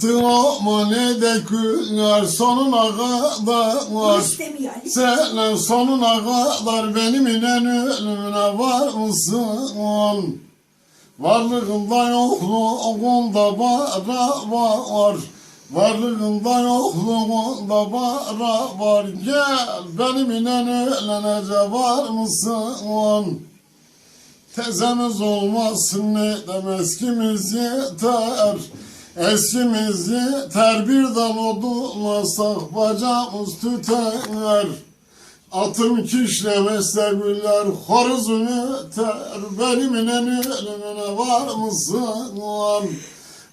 Tıma ne de günler sonuna kadar İstemiyor Ali. Senin sonuna kadar benim inen ölümüne var mısın? Varlığında yokluğunda bara var Varlığında yokluğunda bara var Gel benim inen ölene var mısın? Tezemiz olmasın ne dem eskimiz yeter Eskimiz yeter bir dal odunlasak bacağımız tüter Atım kişlemezse güller horuzum öter Benim inen ölümüne var mısın?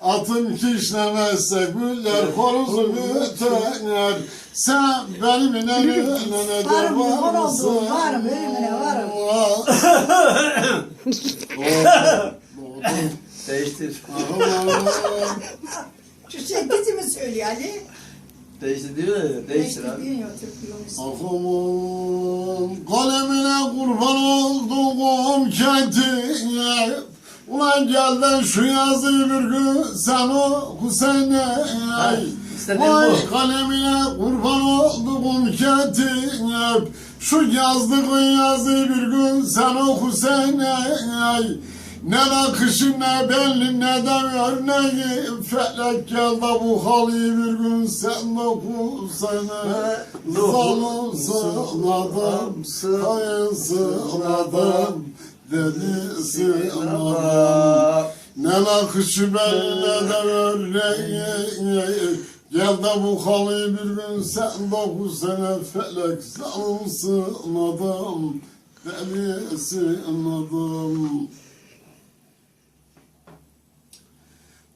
Atım kişlemezse güller horuzum öter Sen benim inen ölümüne de Varım, var var mısın? oldum, ölümüne varım. Değiştir. Şu şeddeti mi söylüyor Ali? Değiştir diyor ya. Değiştir abi. Diyor ya, Türk Aman kalemine kurban olduğum kentine Ulan gel de şu yazı bir gün sen oku sene istediğim Vay kalemine kurban olduğum kentine Şu yazdığın yazı bir gün sen oku sene ne nakışı ne belli ne de örneği Felek gel de bu halıyı bir gün sen okusana Zalımsın adamsın Hayırsın adam Delisin adam Ne nakışı belli ne de örneği Gel de bu halıyı bir gün sen dokusana Felek zalımsın adam Delisin adam.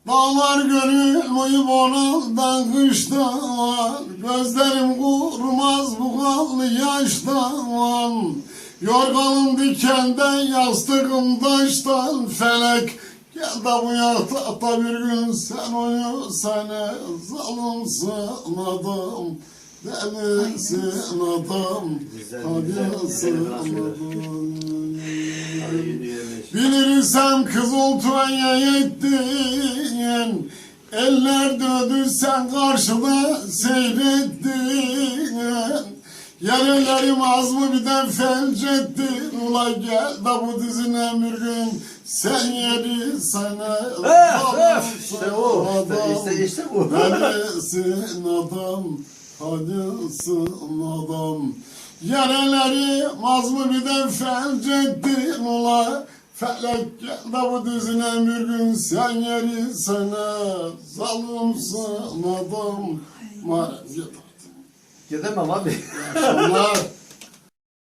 Dağlar görülmüyor bonandan kıştan Gözlerim kurmaz bu kanlı yaştan. Yorganım dikenden yastığım taştan Felek gel de bu yatakta bir gün sen uyu Sene zalımsın adam. Delisin adam. Güzel, Hadi yürüyemiş. Bilirsem kızıltuğaya yettin Eller döndü sen karşıda seyrettin. Yerlerim az mı bir de felç Ula gel da bu dizine bir gün Sen yeri sana Öf öf. İşte bu. İşte, işte, işte bu. Neresin adam, hadisin adam. Yareleri az mı bir de felç ettin ula. Felek gel de bu dizine bir gün sen yeri sana. Zalımsın adam. Maalesef. Gidemem abi. Akşamlar.